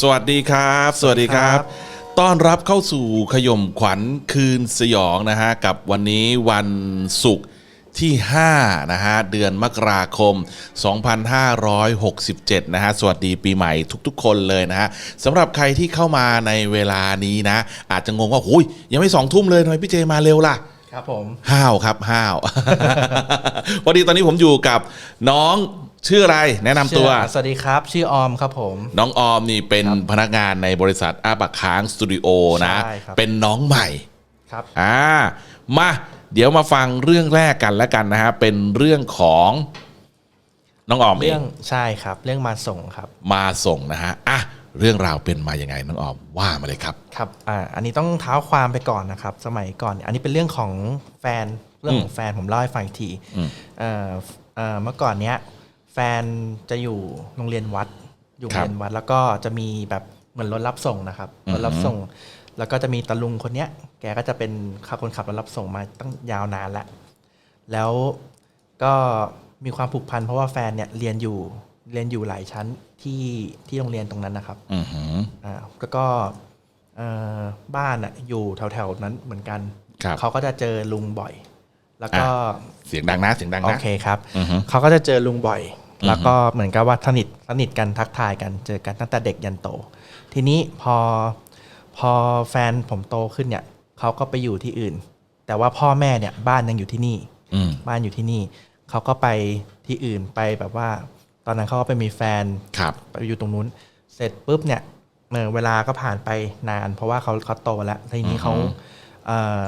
สวัสดีครับ สวัสดีครับ ต้อนรับเข้าสู่ขย่มขวัญคืนสยองนะฮะ กับวันนี้วันศุกร์ที่ 5 นะฮะ เดือนมกราคม 2567 นะฮะ สวัสดีปีใหม่ทุกๆ คนเลยนะฮะสำหรับใครที่เข้ามาในเวลานี้นะ อาจจะงงว่าหุยยังไม่สองทุ่มเลยทำไมพี่เจมาเร็วล่ะ ครับผม ห้าวครับห้าว พอดีตอนนี้ผมอยู่กับน้อง ชื่ออะไรแนะนำตัวชื่อสวัสดีครับ ชื่อออมครับผม น้องออมนี่เป็นพนักงานในบริษัทอาปากค้างสตูดิโอนะ ใช่ครับ เป็นน้องใหม่ ครับ อ่ามาเดี๋ยวมาฟังเรื่องแรกกันแล้วกันนะฮะ เป็นเรื่องของน้องออมเอเรื่องงใช่ครับ เรื่องมาส่งครับ มาส่งนะฮะอะเรื่องราวเป็นมาอย่างไงน้องออมว่ามาเลยครับ ครับ อ่า อันนี้ต้องเท้าความไปก่อนนะครับ สมัยก่อนเนี่ยอันนี้เป็นเรื่องของแฟน เรื่องของแฟนผมเล่าให้ฟังอีกทีอืมเอ่อเอ่อเมื่อก่อนเนี้ย แฟนจะอยู่โรงเรียนวัด อยู่โรงเรียนวัด แล้วก็จะมีแบบเหมือนรถรับส่งนะครับรถรับส่ง แล้วก็จะมีตาลุงคนเนี้ย แกก็จะเป็นขับคนขับรถรับส่งมาตั้งยาวนานแล้วแล้วก็มีความผูกพันเพราะว่าแฟนเนี่ยเรียนอยู่เรียนอยู่หลายชั้นที่ที่โรงเรียนตรงนั้นนะครับอือหืออ่าแล้วก็เอ่อบ้านอะอยู่แถวๆนั้นเหมือนกันครับเขาก็จะเจอลุงบ่อย แล้วก็เสียงดังนะเสียงดังโอนะเคครับอือฮึเขาก็จะเจอลุงบ่อย แล้วก็เหมือนกับว่าสนิทสนิทกันทักทายกันเจอกันตั้งแต่เด็กยันโต ทีนี้พอพอแฟนผมโตขึ้นเนี่ยเขาก็ไปอยู่ที่อื่น แต่ว่าพ่อแม่เนี่ยบ้านยังอยู่ที่นี่อืมบ้านอยู่ที่นี่เขาก็ไปที่อื่นไปแบบว่า ตอนนั้นเขาก็ไปมีแฟนครับไปอยู่ตรงนู้น เสร็จปุ๊บเนี่ยเอ่อเวลาก็ผ่านไปนาน เพราะว่าเขาเขาโตแล้วทีนี้เขาอือฮึเอ่อ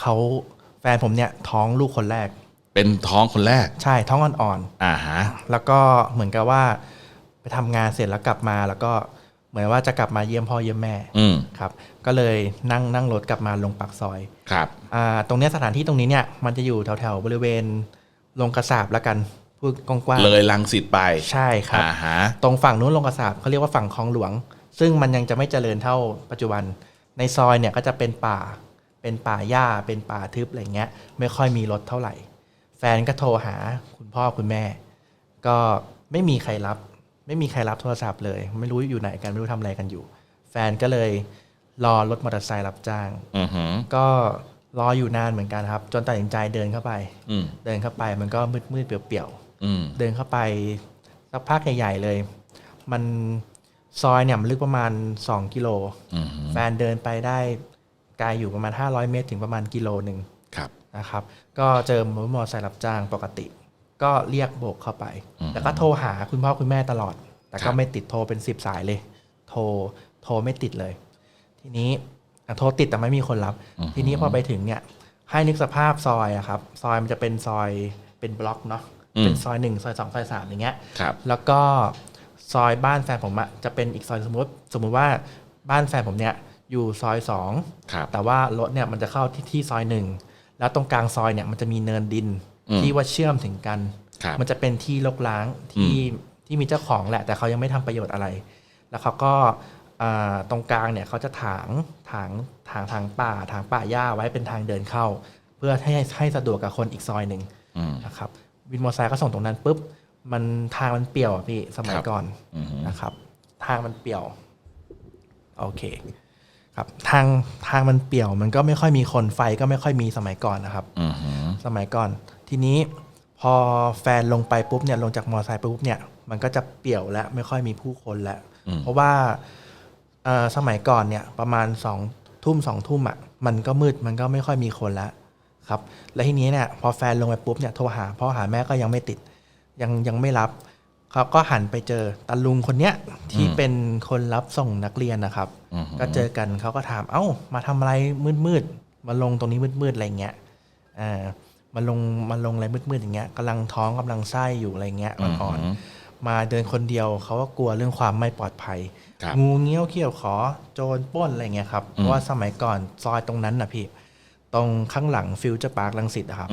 เขาแฟนผมเนี่ยท้องลูกคนแรก เป็นท้องคนแรก ใช่ท้องอ่อนอ่าฮะ ๆ แล้วก็เหมือนกับว่าไปทำงานเสร็จแล้วกลับมา แล้วก็เหมือนว่าจะกลับมาเยี่ยมพ่อเยี่ยมแม่อืม ครับ ก็เลยนั่งนั่งรถกลับมาลงปากซอยครับ อ่าตรงเนี้ยสถานที่ตรงนี้เนี่ยมันจะอยู่แถวๆบริเวณโรงกระสาบแล้วกันพูดกว้างๆเลยลังสิตไปใช่ครับ อ่าฮะ ตรงฝั่งนู้นโรงกระสาบเขาเรียกว่าฝั่งคลองหลวง ซึ่งมันยังจะไม่เจริญเท่าปัจจุบัน ในซอยเนี่ยก็จะเป็นป่า เป็นป่าหญ้า เป็นป่าทึบอะไรเงี้ย ไม่ค่อยมีรถเท่าไหร่ แฟนก็โทรหาคุณพ่อคุณแม่ ก็ไม่มีใครรับ ไม่มีใครรับโทรศัพท์เลย ไม่รู้อยู่ไหนกันไม่รู้ทำอะไรกันอยู่ แฟนก็เลยรอรถมอเตอร์ไซค์รับจ้าง อือหือ ก็รออยู่นานเหมือนกันครับ จนตัดสินใจเดินเข้าไป อืมเดินเข้าไปมันก็มืดมืดๆเปลี่ยวๆอืมเดินเข้าไปสักพักใหญ่ๆเลย มันซอยเนี่ยมันลึกประมาณ 2 กิโล อือหือแฟนเดินไปได้ไกลอยู่ประมาณ 500 เมตร ถึงประมาณกิโลหนึ่งครับ นะครับ ก็เจอมอเตอร์ไซค์รับจ้างปกติ ก็เรียกโบกเข้าไปอืมแล้วก็โทรหาคุณพ่อคุณแม่ตลอด แต่ครัก็บไม่ติดโทรเป็น10สายเลย โทรโทรไม่ติดเลย ทีนี้อะโทรติดแต่ไม่มีคนรับ ทีนี้พอไปถึงเนี่ย ให้นึกสภาพซอยอะครับ ซอยมันจะเป็นซอยเป็นบล็อกเนาะเป็นซอยหนึ่งซอยสองซอยสามอย่างเงี้ยครับแล้วก็ซอยบ้านแฟนผมอะจะเป็นอีกซอยสมมติ สมมุติว่าบ้านแฟนผมเนี่ยอยู่ซอยสองครับแต่ว่ารถเนี่ยมันจะเข้าที่ที่ซอยหนึ่ง แล้วตรงกลางซอยเนี่ยมันจะมีเนินดินอืมที่ว่าเชื่อมถึงกันครับมันจะเป็นที่รกร้างที่ที่มีเจ้าของแหละ แต่เขายังไม่ทำประโยชน์อะไร แล้วเขาก็อ่าตรงกลางเนี่ยเขาจะถางถางถางทางป่าถางป่าหญ้าไว้เป็นทางเดินเข้า เพื่อให้ให้สะดวกกับคนอีกซอยหนึ่งอืมนะครับวินมอเตอร์ไซค์ก็ส่งตรงนั้นปุ๊บมันทางมันเปี่ยวอะพี่สมัยครับก่อนอือหือนะครับ ทางมันเปี่ยว โอเค ครับทางทางมันเปี่ยวมันก็ไม่ค่อยมีคนไฟก็ไม่ค่อยมีสมัยก่อนนะครับอือหือสมัยก่อน ทีนี้พอแฟนลงไปปุ๊บเนี่ยลงจากมอเตอร์ไซค์ปุ๊บเนี่ยมันก็จะเปี่ยวและไม่ค่อยมีผู้คนแล้วอืมเพราะว่าเอ่อสมัยก่อนเนี่ยประมาณสองทุ่มสองทุ่มอะมันก็มืดมันก็ไม่ค่อยมีคนแล้วครับ และทีนี้เนี่ยพอแฟนลงไปปุ๊บเนี่ยโทรหาพ่อหาแม่ก็ยังไม่ติดยังยังไม่รับ เขาก็หันไปเจอตาลุงคนเนี้ยที่เป็นคนรับส่งนักเรียนนะครับอือหือก็เจอกันเขาก็ถามเอ้า มาทำอะไรมืดๆมาลงตรงนี้มืดๆอะไรเงี้ยอ่ามาลงมาลงอะไรมืดๆอย่างเงี้ยกำลังท้องกำลังไส้อยู่อะไรเงี้ยอ่อนๆมาเดินคนเดียวเขาก็กลัวเรื่องความไม่ปลอดภัยครับงูเงี้ยวเขี้ยวขอโจรปล้นอะไรเงี้ยครับเพราะว่าสมัยก่อนซอยตรงนั้นนะพี่ ตรงข้างหลังฟิวเจอร์พาร์คลังสิตอะครับ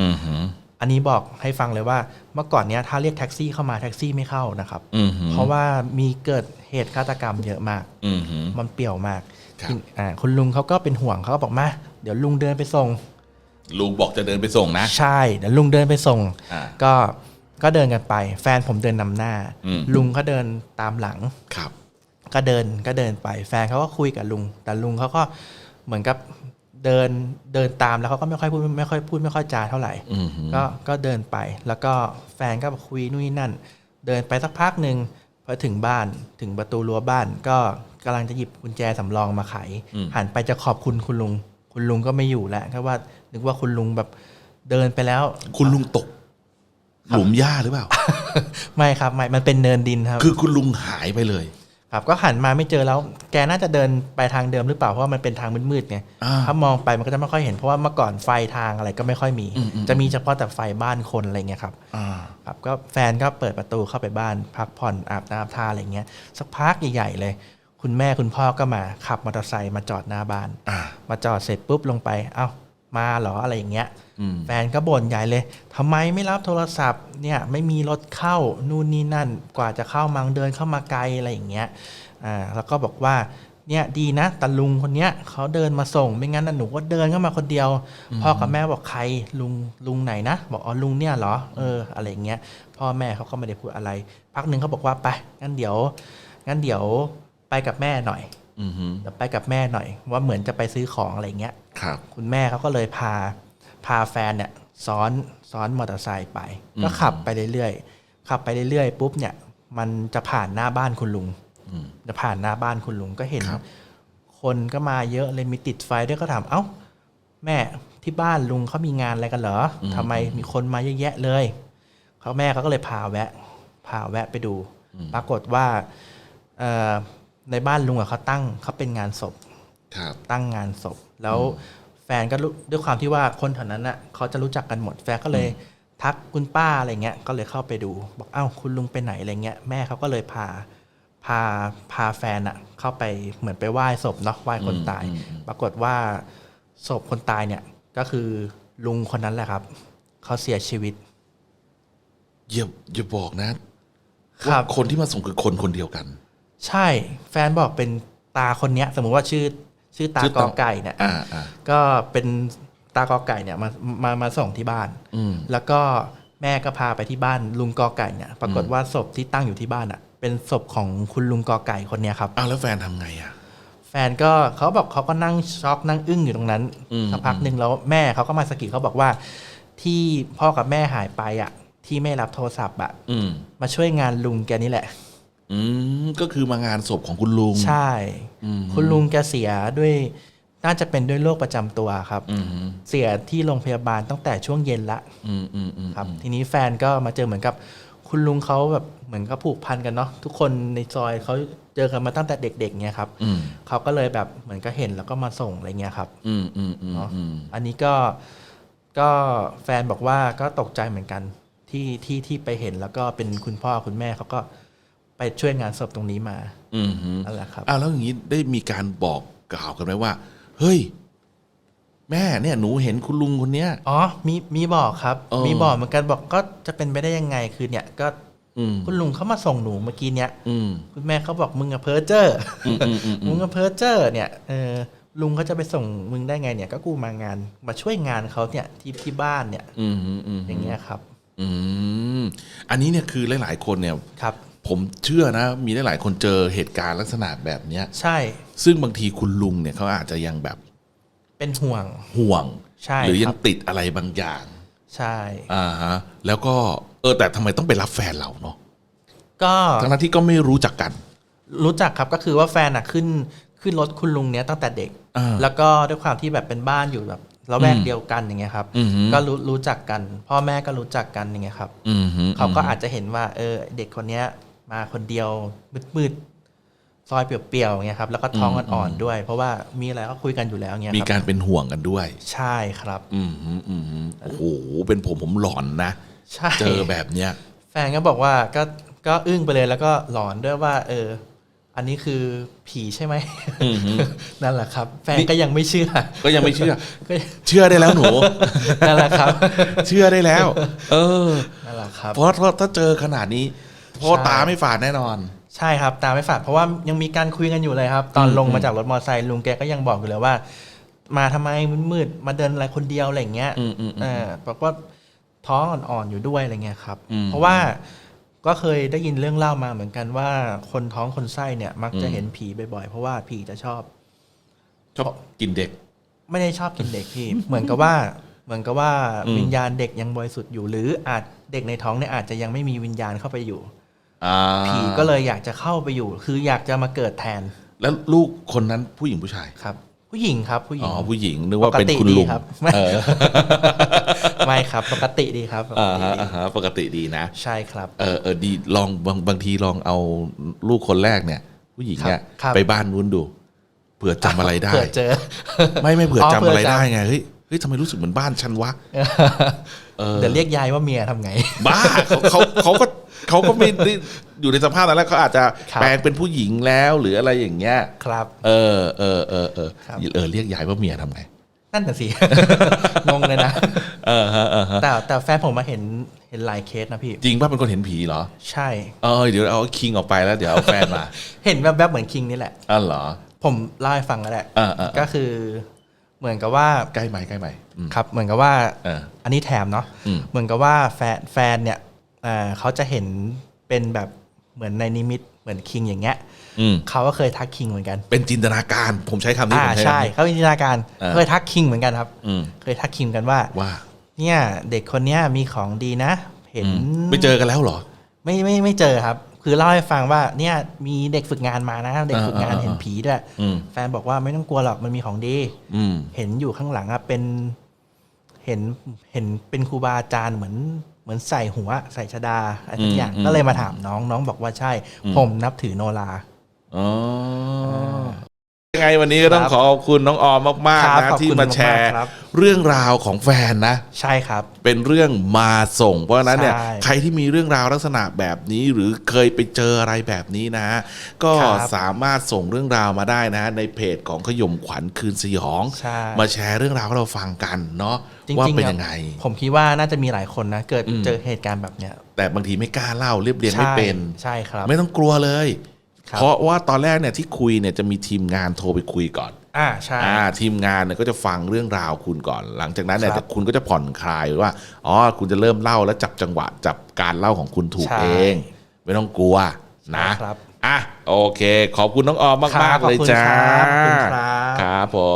อือหืออันนี้บอกให้ฟังเลยว่าเมื่อก่อนเนี้ยถ้าเรียกแท็กซี่เข้ามาแท็กซี่ไม่เข้านะครับ อือหือเพราะว่ามีเกิดเหตุฆาตกรรมเยอะมาก อือหือมันเปรี่ยวมากครับคุณอ่าคุณลุงเขาก็เป็นห่วงเขาก็บอกมาดี๋ยวลุงเดินไปส่ง ลุงบอกจะเดินไปส่งนะ ใช่เดี๋ยวลุงเดินไปส่ง อ่าก็ก็เดินกันไป แฟนผมเดินนำหน้า อืม ลุงก็เดินตามหลัง ครับ ก็เดินก็เดินไป แฟนเขาก็คุยกับลุง แต่ลุงเขาก็เหมือนกับ เดินเดินตามแล้วเขาก็ไม่ค่อยพูดไม่ค่อยพูดไม่ค่อยจาเท่าไหร่อืมฮึก็ก็เดินไปแล้วก็แฟนก็คุยนู่นนนั่น เดินไปสักพักหนึ่งพอถึงบ้านถึงประตูรั้วบ้าน ก็กำลังจะหยิบกุญแจสำรองมาไขหันไปจะขอบคุณคุณลุง คุณลุงก็ไม่อยู่แล้วก็ว่านึกว่าคุณลุงแบบเดินไปแล้ว คุณลุงตก หลุมหญ้าหรือเปล่า ไม่ครับไม่มันเป็นเนินดินครับ คือคุณลุงหายไปเลย ครับก็หันมาไม่เจอแล้ว แกน่าจะเดินไปทางเดิมหรือเปล่าเพราะว่ามันเป็นทางมืดๆไงอ่าถ้ามองไปมันก็จะไม่ค่อยเห็นเพราะว่าเมื่อก่อนไฟทางอะไรก็ไม่ค่อยมีอืมอืมจะมีเฉพาะแต่ไฟบ้านคนอะไรเงี้ยครับอ่าครับก็แฟนก็เปิดประตูเข้าไปบ้าน พักผ่อนอาบน้ำท่าอะไรเงี้ยสักพักใหญ่ๆเลย คุณแม่คุณพ่อก็มาขับมอเตอร์ไซค์มาจอดหน้าบ้านอ่ามาจอดเสร็จปุ๊บลงไป เอ้า มาเหรออะไรอย่างเงี้ยอืมแฟนก็บ่นใหญ่เลยทำไมไม่รับโทรศัพท์เนี่ยไม่มีรถเข้านู่นนี่นั่น กว่าจะเข้ามังเดินเข้ามาไกลอะไรอย่างเงี้ยอ่าแล้วก็บอกว่าเนี่ยดีนะตาลุงคนเนี้ยเขาเดินมาส่งไม่งั้นนะหนูก็เดินเข้ามาคนเดียวพ่อกับแม่บอกใครลุงลุงไหนนะ บอกอ๋อลุงเนี่ยเหรอเอออะไรอย่างเงี้ยพ่อแม่เขาก็ไม่ได้พูดอะไร พักหนึ่งเขาบอกว่าไปงั้นเดี๋ยวงั้นเดี๋ยวไปกับแม่หน่อย อืมฮึเดี๋ยวไปกับแม่หน่อย ว่าเหมือนจะไปซื้อของอะไรอย่างเงี้ยครับคุณแม่เขาก็เลยพาพาแฟนเนี่ยซ้อนซ้อนมอเตอร์ไซค์ไปอืมก็ขับไปเรื่อยๆขับไปเรื่อยๆปุ๊บเนี่ย มันจะผ่านหน้าบ้านคุณลุงอืมจะผ่านหน้าบ้านคุณลุงก็เห็นครับคนก็มาเยอะเลยมีติดไฟด้วยก็ถามเอ้า แม่ที่บ้านลุงเขามีงานอะไรกันเหรอทำไมมีคนมาเยอะแยะเลยเขาแม่เขาก็เลยพาแวะ พาแวะไปดู ปรากฏว่าเอ่อ ในบ้านลุงอะเขาตั้งเขาเป็นงานศพ ครับ ตั้งงานศพ แล้วแฟนก็รู้ด้วยความที่ว่าคนแถวนั้นน่ะเขาจะรู้จักกันหมดแฟนก็เลยทักคุณป้าอะไรเงี้ยก็เลยเข้าไปดูบอกอ้าวคุณลุงไปไหนอะไรเงี้ยแม่เขาก็เลยพาพาพาแฟนอะเข้าไปเหมือนไปไหว้ศพเนาะไหว้คนตาย อืมอืม ปรากฏว่าศพคนตายเนี่ยก็คือลุงคนนั้นแหละครับเขาเสียชีวิต อย่าอย่าบอกนะคว่ารับคนที่มาส่งคือคนคนเดียวกัน ใช่แฟนบอกเป็นตาคนเนี้ย สมมุติว่าชื่อชื่อตาชื่อกตา อไก่เนี่ย อ่าอ่า ก็เป็นตากอไก่เนี่ยมามามาส่งที่บ้าน อืม แล้วก็แม่ก็พาไปที่บ้านลุงกอไก่เนี่ย ปรากฏว่าศพที่ตั้งอยู่ที่บ้านอะ เป็นศพของคุณลุงกอไก่คนเนี้ยครับ อ้าวแล้วแฟนทำไงอะ แฟนก็เขาบอกเขาก็นั่งช็อกนั่งอึ้งอยู่ตรงนั้นอืม สักพักหนึ่งแล้วแม่เขาก็มาสะกิดเขาบอกว่า ที่พ่อกับแม่หายไปอะ ที่ไม่รับโทรศัพท์อะอืม มาช่วยงานลุงแกนี่แหละ อืมก็คือมางานศพของคุณลุง ใช่ อืม คุณลุงแกเสียด้วยน่าจะเป็นด้วยโรคประจำตัวครับ อืมเสียที่โรงพยาบาลตั้งแต่ช่วงเย็นละอืมอืมอืมครับ ทีนี้แฟนก็มาเจอเหมือนกับ คุณลุงเขาแบบเหมือนกับผูกพันกันเนาะทุกคนในซอยเขาเจอกันมาตั้งแต่เด็กๆเนี่ยครับอืมเขาก็เลยแบบเหมือนก็เห็นแล้วก็มาส่งอะไรเงี้ยครับ อืมอืมอืมอืม อันนี้ก็ก็แฟนบอกว่าก็ตกใจเหมือนกันที่ที่ที่ไปเห็นแล้วก็เป็นคุณพ่อคุณแม่เขาก็ ไปช่วยงานศพตรงนี้มาอืมฮึนั่นแหละครับ อ้าวแล้วอย่างนี้ได้มีการบอกกล่าวกันไหมว่า เฮ้ย แม่เนี่ยหนูเห็นคุณลุงคนเนี้ย อ๋อ มีมีบอกครับ เออ มีบอกเหมือนกันบอกก็จะเป็นไปได้ยังไงคือเนี่ยก็อืมคุณลุงเขามาส่งหนูเมื่อกี้เนี่ยอืมคุณแม่เขาบอกมึงอะเพ้อเจอร์อืมอืมอืมอืมึมงก็เพ้อเจอร์เนี่ยเออลุงเขาจะไปส่งมึงได้ไงเนี่ยก็กูมางานมาช่วยงานเขาเนี่ยที่ที่บ้านเนี่ยอืมอืมอืมอย่างเงี้ยครับอืมอันนี้เนี่ยคือหลาย ๆ คนเนี่ย ครับ ผมเชื่อนะ มีหลายๆคนเจอเหตุการณ์ลักษณะแบบเนี้ย ใช่ ซึ่งบางทีคุณลุงเนี่ยเขาอาจจะยังแบบเป็นห่วง ห่วง ใช่หรือยัคงรับ ติดอะไรบางอย่าง ใช่ อ่าฮะ แล้วก็เออแต่ทำไมต้องไปรับแฟนเราเนาะก็ทั้งนั้นที่ก็ไม่รู้จักกัน รู้จักครับก็คือว่าแฟนอะขึ้นขึ้นรถคุณลุงเนี้ยตั้งแต่เด็ก อ่าแล้วก็ด้วยความที่แบบเป็นบ้านอยู่แบบระแวกอืมเดียวกันอย่างเงี้ยครับ อือหือ ก็รู้รู้จักกัน พ่อแม่ก็รู้จักกันอย่างเงี้ยครับ อืมฮึเขาก็อาจจะเห็นว่าเออเด็กคนเนี้ย มาคนเดียวมืดๆซอยเปลี่ยวๆอย่างเงี้ยครับแล้วก็ท้องอ่อนๆด้วย เพราะว่ามีอะไรก็คุยกันอยู่แล้วเงี้ยมีครับการเป็นห่วงกันด้วย ใช่ครับ อืมฮึอืมฮึโอ้โหเป็นผมผมหลอนนะใช่เจอแบบเนี้ยแฟนก็บอกว่าก็ก็อึ้งไปเลยแล้วก็หลอนด้วยว่า เออ อันนี้คือผีใช่ไหมอืมฮึนั่นแหละครับ แฟนก็ยังไม่เชื่อ ก็ยังไม่เชื่อก็เชื่อได้แล้วหนูนั่นแหละครับ เชื่อได้แล้ว เออนั่นแหละครับเพราะเพราะถ้าเจอขนาดนี้ พ่อใช่ตาไม่ฝาดแน่นอน ใช่ครับตามไม่ฝาดเพราะว่ายังมีการคุยกันอยู่เลยครับ ตอนอืมลงมาจากรถมอเตอร์ไซค์ลุงแกก็ยังบอกอยู่เลยว่า มาทำไมมืดๆมาเดินอะไรคนเดียวอะไรอย่างเงี้ยอืมอืมอืมเออบอกว่าท้องอ่อนๆอยู่ด้วยอะไรเงี้ยครับอืมเพราะว่าก็เคยได้ยินเรื่องเล่ามาเหมือนกันว่าคนท้องคนไส้เนี่ย มักจะอืมเห็นผีบ่อยๆเพราะว่าผีจะชอบชอบกินเด็ก ไม่ได้ชอบกินเด็กพี่เหมือนกับว่าเหมือนกับว่าอืมวิญญาณเด็กยังบริสุทธิ์อยู่ หรืออาจเด็กในท้องเนี่ยอาจจะยังไม่มีวิญญาณเข้าไปอยู่อ่า ผีก็เลยอยากจะเข้าไปอยู่ คืออยากจะมาเกิดแทน แล้วลูกคนนั้นผู้หญิงผู้ชายครับ ผู้หญิงครับผู้หญิอ๋งอผู้หญิงนึกว่าเป็นปกติคุณลุงดีครับไม่เออไม่ครับ ปกติดีครับปกอ่าติฮะดีอ่าฮะปกติดีนะ ใช่ครับเออเออดีลองบางบางทีลองเอาลูกคนแรกเนี่ย ผู้หญิงเนี่ยครับครับไปบ้านนู้นดูเผื่อจำอะไรได้เผื่อเจอ ไม่ไม่เผื่ออ๋อจำอะไรเผื่อจำได้ไงเฮ้ย เฮ้ยทำไมรู้สึกเหมือนบ้านฉันวะเออเดี๋ยวเรียกยายว่าเมียทำไง บ้าเขาเขาเขาก็เขาก็ไม่ได้อยู่ในสภาพนั้นแล้วเขาอาจจะครับแปลงเป็นผู้หญิงแล้วหรืออะไรอย่างเงี้ยครับ เออเออเออเออครับเออเรียกยายว่าเมียทำไงนั่นน่ะสิงงเลยนะเออฮะเออฮะแต่แต่แฟนผมมาเห็นเห็นหลายเคสนะพี่ จริงป่ะเป็นคนเห็นผีเหรอ ใช่เออเดี๋ยวเอาคิงออกไปแล้วเดี๋ยวเอาแฟนมา เห็นแวบๆเหมือนคิงนี่แหละอ๋อเหรอผมเล่าให้ฟังก็ได้เออเออเออก็คือ เหมือนกับว่าใกล้ไหมใกล้ไหมอืมครับ เหมือนกับว่าเอออันนี้แถมเนาะอืม เหมือนกับว่าแฟนแฟนเนี่ยเอ่อเขาจะเห็นเป็นแบบเหมือนในนิมิตเหมือนคิงอย่างเงี้ยอืมเขาก็เคยทักคิงเหมือนกัน เป็นจินตนาการผมใช้คำนี้อ่าผมใช้ใช่คำนี้ เขาเป็นจินตนาการเออ เคยทักคิงเหมือนกันครับ อืมเคยทักคิงกันว่า ว่าเนี่ยเด็กคนเนี้ยมีของดีนะ เห็นอืมไม่เจอกันแล้วเหรอ ไม่ไม่ไม่เจอครับ คือเล่าให้ฟังว่าเนี่ยมีเด็กฝึกงานมานะ เด็กฝึกงานอ่าอ่าเห็นผีด้วยอืมแฟนบอกว่าไม่ต้องกลัวหรอกมันมีของดี อืม เห็นอยู่ข้างหลังอะเป็น เห็นเห็นเป็นครูบาอาจารย์เหมือนเหมือนใส่หัว ใส่ชดาอะไรทุกอย่างอืม ก็เลยมาถามน้องน้องบอกว่าใช่อืมผมนับถือโนรา อ๋อยังไงวันนี้ก็ต้องครับขอขอบคุณน้องออมมากครัๆบนะ ขอบคุณที่มาแชร์ มากๆครับ เรื่องราวของแฟนนะ ใช่ครับ เป็นเรื่องมาส่ง เพราะฉะนั้นเนี่ยใช่ใครที่มีเรื่องราวลักษณะแบบนี้ หรือเคยไปเจออะไรแบบนี้นะ ก็ครับสามารถส่งเรื่องราวมาได้นะ ในเพจของขย่มขวัญคืนสยอง ใช่ มาแชร์เรื่องราวให้เราฟังกันเนาะจริงๆว่าเป็นอะยังไงผมคิดว่าน่าจะมีหลายคนนะ เกิดอืมเจอเหตุการณ์แบบเนี้ยแต่บางทีไม่กล้าเล่าเรียบเรียงไม่ใช่เป็น ใช่ครับ ไม่ต้องกลัวเลย ครับเพราะว่าตอนแรกเนี่ยที่คุยเนี่ยจะมีทีมงานโทรไปคุยก่อน อ่าใช่ อ่าทีมงานเนี่ยก็จะฟังเรื่องราวคุณก่อน หลังจากนั้นเนี่ยครับคุณก็จะผ่อนคลายว่าอ๋อคุณจะเริ่มเล่าแล้วจับจังหวะจับการเล่าของคุณถูกใช่เอง ไม่ต้องกลัวนะครับอะโอเค ขอบคุณน้องออมมาก ครัมากบๆเลยขอบคุณจ้าครับขอบคุณครับ ครับผม